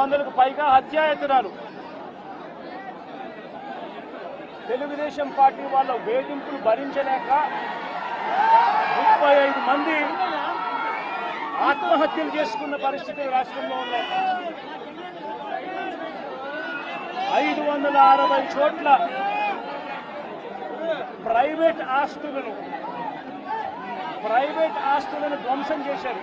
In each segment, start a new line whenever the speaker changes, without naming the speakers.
వందలకు పైగా హత్యాయతనాలు. తెలుగుదేశం పార్టీ వాళ్ళ వేధింపులు భరించలేక ముప్పై ఐదు మంది ఆత్మహత్యలు చేసుకున్న పరిస్థితులు రాష్ట్రంలో ఉన్నాయి ఐదు వందల అరవై చోట్ల ప్రైవేట్ ఆస్తులను ప్రైవేట్ ఆస్తులను ధ్వంసం చేశారు.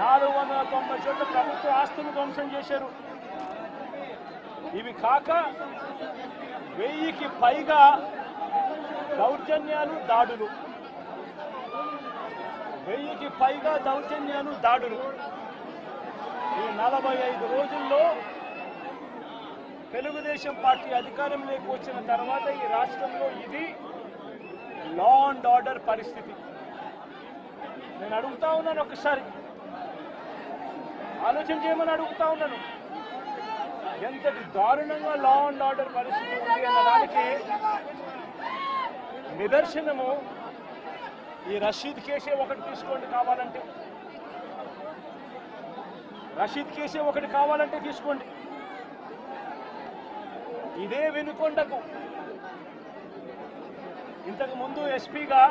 నాలుగు వందల తొంభై చోట్ల ప్రభుత్వ ఆస్తులు ధ్వంసం చేశారు. ఇవి కాక వెయ్యికి పైగా దౌర్జన్యాలు దాడులు. వెయ్యికి పైగా దౌర్జన్యాలు దాడులు. ఈ నలభై ఐదు రోజుల్లో తెలుగుదేశం పార్టీ అధికారంలోకి వచ్చిన తర్వాత ఈ రాష్ట్రంలో ఇది లా అండ్ ఆర్డర్ పరిస్థితి. నేను అడుగుతా ఉన్నాను ఒకసారి. ఆలోచన చేయమని అడుగుతా ఉన్నాను. ఎంతటి దారుణంగా లా అండ్ ఆర్డర్ పరిస్థితి ఉంది అన్న దానికి నిదర్శనము ఈ రషీద్ కేసే ఒకటి తీసుకోండి కావాలంటే. రషీద్ కేసే ఒకటి కావాలంటే తీసుకోండి. ఇదే వెనుకొండకు. ఇంతకు ముందు ఎస్పీగా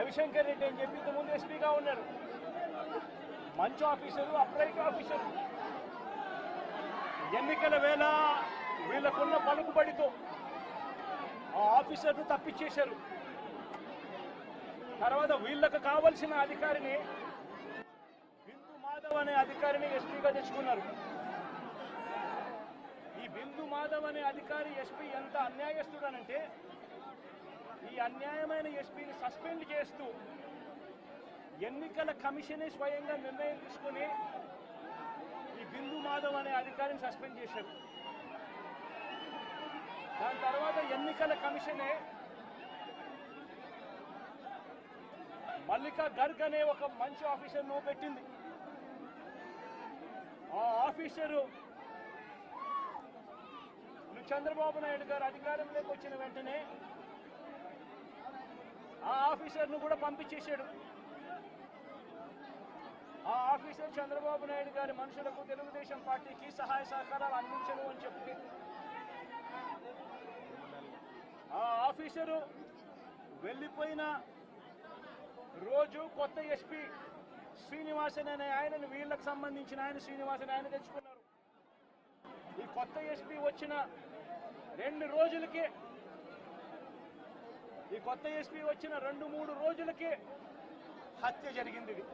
రవిశంకర్ రెడ్డి అని చెప్పి ఇంతకుముందు ఎస్పీగా ఉన్నారు. మంచి ఆఫీసరు అప్రైట్ ఆఫీసరు. ఎన్నికల వేళ వీళ్ళకున్న పలుకుబడితో ఆ ఆఫీసర్ను తప్పించేశారు. తర్వాత వీళ్ళకు కావలసిన అధికారిని బిందు మాధవ్ అనే అధికారిని ఎస్పీగా తెచ్చుకున్నారు. ఈ బిందు మాధవ్ అనే అధికారి ఎస్పీ ఎంత అన్యాయస్తుడనంటే ఈ అన్యాయమైన ఎస్పీని సస్పెండ్ చేస్తూ ఎన్నికల కమిషనే స్వయంగా నిర్ణయం తీసుకుని ఈ బిందు మాధవ్ అనే అధికారిని సస్పెండ్ చేశారు. దాని తర్వాత ఎన్నికల కమిషనే మల్లికా గర్గ్ అనే ఒక మంచి ఆఫీసర్ను పెట్టింది. ఆ ఆఫీసరు చంద్రబాబు నాయుడు గారు అధికారంలోకి వచ్చిన వెంటనే ఆ ఆఫీసర్ను కూడా పంపించేశాడు. ఆ ఆఫీసర్ చంద్రబాబు నాయుడు గారి మనుషులకు తెలుగుదేశం పార్టీకి సహాయ సహకారాలు అందించను అని చెప్పి ఆ ఆఫీసరు వెళ్ళిపోయిన రోజు కొత్త ఎస్పీ శ్రీనివాసన్ అనే ఆయనను వీళ్ళకి సంబంధించిన ఆయన శ్రీనివాసన్ ఆయన తెచ్చుకున్నారు. ఈ కొత్త ఎస్పీ వచ్చిన రెండు రోజులకే ఈ కొత్త ఎస్పీ వచ్చిన రెండు మూడు రోజులకే హత్య జరిగింది ఇది.